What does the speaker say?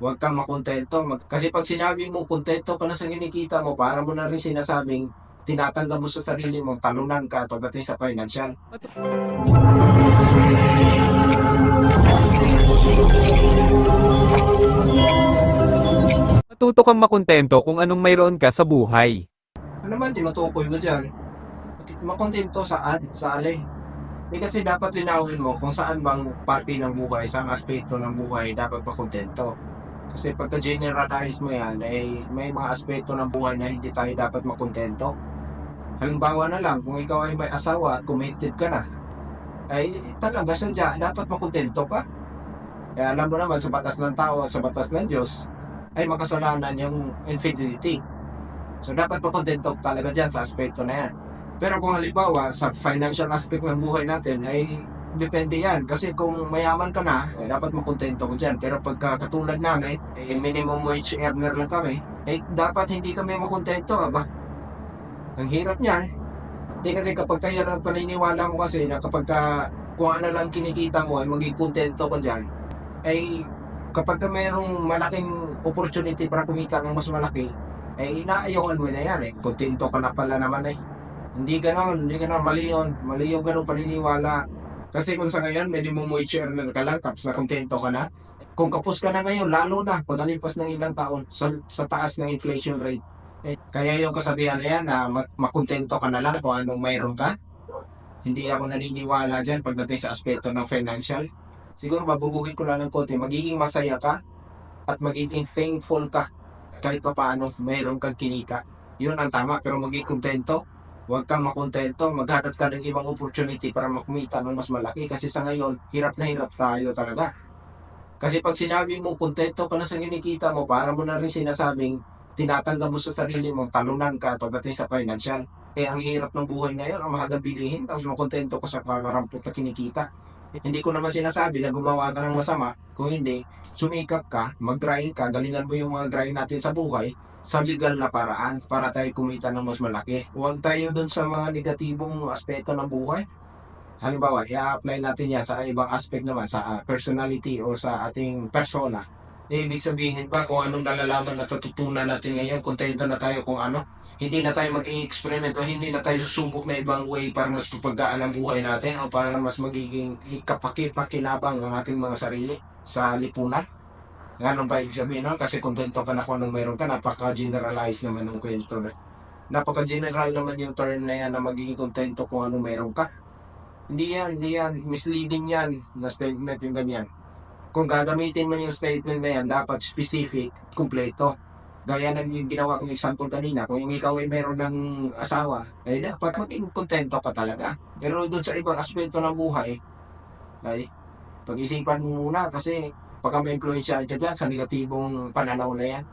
Huwag kang makontento. Mag- kasi pag sinabi mo, kontento ka na sa kinikita mo, para mo na rin sinasabing, tinatanggap mo sa sarili mo, talunan ka pagdating sa financial. Matuto kang makontento kung anong mayroon ka sa buhay. Ano naman, tinutukoy mo dyan. Makontento saan? Sa alin? Eh kasi dapat linawin mo kung saan bang parte ng buhay, saan aspeto ng buhay dapat makontento. Kasi pagka generalize mo yan, eh, may mga aspeto ng buhay na hindi tayo dapat makontento. Halimbawa na lang, kung ikaw ay may asawa at committed ka na, ay talaga sadya, dapat makontento ka. Kaya alam mo naman, sa batas ng tao at sa batas ng Diyos, ay makasalanan yung infidelity. So dapat makontento talaga dyan sa aspeto na yan. Pero kung halimbawa sa financial aspect ng buhay natin ay depende yan. Kasi kung mayaman ka na, eh, dapat makontento ko dyan. Pero pagka katulad namin, eh, minimum wage earner lang kami, eh dapat hindi kami makontento. Aba, ang hirap niyan. Hindi kasi kapag kaya na paniniwala mo kasi na kapag ka, kung ano lang kinikita mo ay maging kontento ka dyan, ay kapag ka mayroong malaking opportunity para kumita ng mas malaki, eh inaayawan mo na yan eh. Kontento ka na pala naman eh. Hindi ganon, hindi ganon, mali yun. Mali yung ganong paniniwala. Kasi kung sa ngayon, wage earner ka lang, tapos na kontento ka na. Kung kapos ka na ngayon, lalo na, pagkalipas ng ilang taon, sa, sa taas ng inflation rate. Eh, kaya yung kasabihan na yan, na mak- makontento ka na lang kung anong mayroon ka. Hindi ako naniniwala dyan pagdating sa aspeto ng financial. Siguro mabubugin ko lang ng konti, magiging masaya ka at magiging thankful ka kahit pa paano mayroon kang kinita. Yun ang tama, pero maging kontento. Huwag kang makontento, maghanap ka ng ibang opportunity para makumita ng mas malaki. Kasi sa ngayon, hirap na hirap tayo talaga. Kasi pag sinabi mo, kontento ka na sa kinikita mo, para mo na rin sinasabing, tinatanggap mo sa sarili mo, talunan ka pagdating sa financial. Eh, ang hirap ng buhay ngayon, ang mahal ng bilihin, tapos makontento ka sa kakarampot na kinikita. Hindi ko naman sinasabi na gumawa ka ng masama. Kung hindi, sumikap ka, mag-grind ka, galingan mo yung mga grind natin sa buhay sa legal na paraan para tayo kumita ng mas malaki. Huwag tayo dun sa mga negatibong aspeto ng buhay. Halimbawa, i-apply natin yan sa ibang aspect naman, sa ah, personality o sa ating persona. Eh, ibig sabihin ba kung anong nalalaman na natutunan natin ngayon, kontento na tayo kung ano, hindi na tayo mag-experiment o hindi na tayo susubok na ibang way para mas papagaan ang buhay natin o para mas magiging kapaki-pakinabang ang ating mga sarili sa lipunan. Ganun ba ibig sabihin nun? Kasi kontento ka na kung anong meron ka, napaka-generalize naman ng kwento na. Napaka-general naman yung term na yan na magiging kontento kung anong meron ka. Hindi yan, hindi yan. Misleading yan na statement yung ganyan. Kung gagamitin mo yung statement na yan, dapat specific, kumpleto. Gaya ng yung ginawa kong example kanina, kung yung ikaw ay meron ng asawa, ay dapat maging kontento ka talaga. Pero doon sa ibang aspeto ng buhay, ay pag-isipan mo muna kasi baka may influensya ka dyan sa negatibong pananaw na yan.